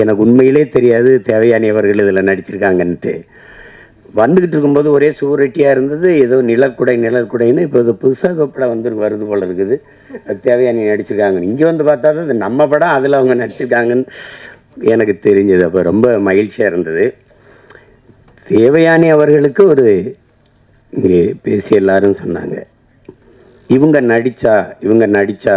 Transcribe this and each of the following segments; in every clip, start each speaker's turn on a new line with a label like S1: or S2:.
S1: எனக்கு உண்மையிலே தெரியாது தேவையானி அவர்கள் இதில் நடிச்சிருக்காங்கன்ட்டு. வந்துக்கிட்டு இருக்கும்போது ஒரே சுவரொட்டியாக இருந்தது ஏதோ நிழற்குடை நிழற்குடைன்னு இப்போ இது புதுசாக படம் வந்து வருது போல இருக்குது. அது தேவையானி நடிச்சிருக்காங்க இங்கே வந்து பார்த்தா தான் நம்ம படம் அதில் அவங்க நடிச்சிருக்காங்கன்னு எனக்கு தெரிஞ்சது. அப்போ ரொம்ப மகிழ்ச்சியாக இருந்தது. தேவையானி அவர்களுக்கு ஒரு இங்கே பேசி எல்லாரும் சொன்னாங்க. இவங்க நடித்தா இவங்க நடித்தா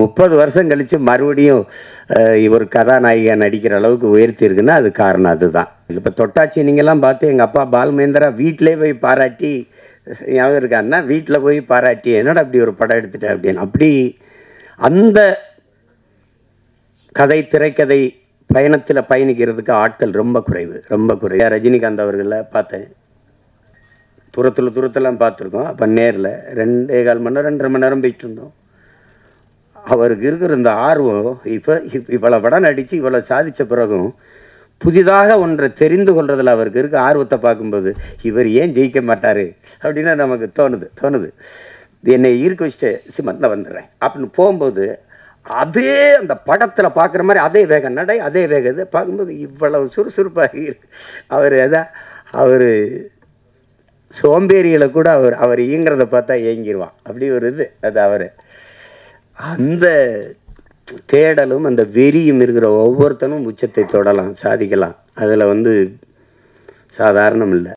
S1: முப்பது வருஷம் கழித்து மறுபடியும் ஒரு கதாநாயகியாக நடிக்கிற அளவுக்கு உயர்த்தி இருக்குன்னா அது காரணம் அதுதான். இப்போ தொட்டாச்சி நீங்கள்லாம் பார்த்து எங்கள் அப்பா பால்மேந்திரா வீட்டிலே போய் பாராட்டி ஞாபகம் இருக்காருன்னா வீட்டில் போய் பாராட்டி என்னடா அப்படி ஒரு படம் எடுத்துட்டேன் அப்படின்னு. அப்படி அந்த கதை திரைக்கதை பயணத்தில் பயணிக்கிறதுக்கு ஆட்கள் ரொம்ப குறைவு ரொம்ப குறைவு. ரஜினிகாந்த் அவர்களை பார்த்தேன். தூரத்தில் தூரத்தெல்லாம் பார்த்துருக்கோம். அப்போ நேரில் ரெண்டே கால் மணி நேரம் ரெண்டரை மணி நேரம் போயிட்டு இருந்தோம். அவருக்கு இருக்கிற இந்த ஆர்வம் இப்போ இப் இவ்வளோ படம் நடித்து இவ்வளோ சாதித்த பிறகும் புதிதாக ஒன்றை தெரிந்து கொள்றதில் அவருக்கு இருக்க ஆர்வத்தை பார்க்கும்போது இவர் ஏன் ஜெயிக்க மாட்டார் அப்படின்னு நமக்கு தோணுது தோணுது. என்னை ஈர்க்க வச்சுட்டு சிமத்தில் வந்துடுறேன். அப்படின்னு போகும்போது அதே அந்த படத்தில் பார்க்குற மாதிரி அதே வேகம் நடை அதே வேக இது பார்க்கும்போது இவ்வளவு சுறுசுறுப்பாக இருக்கு. அவர் அதான் அவர் சோம்பேறியில் கூட அவர் அவர் இயங்கிறத பார்த்தா ஏங்கிடுவான் அப்படி ஒரு இது அது அவர். அந்த தேடலும் அந்த வெறியும் இருக்கிற ஒவ்வொருத்தனும் உச்சத்தை தொடலாம் சாதிக்கலாம். அதில் வந்து சாதாரணம் இல்லை.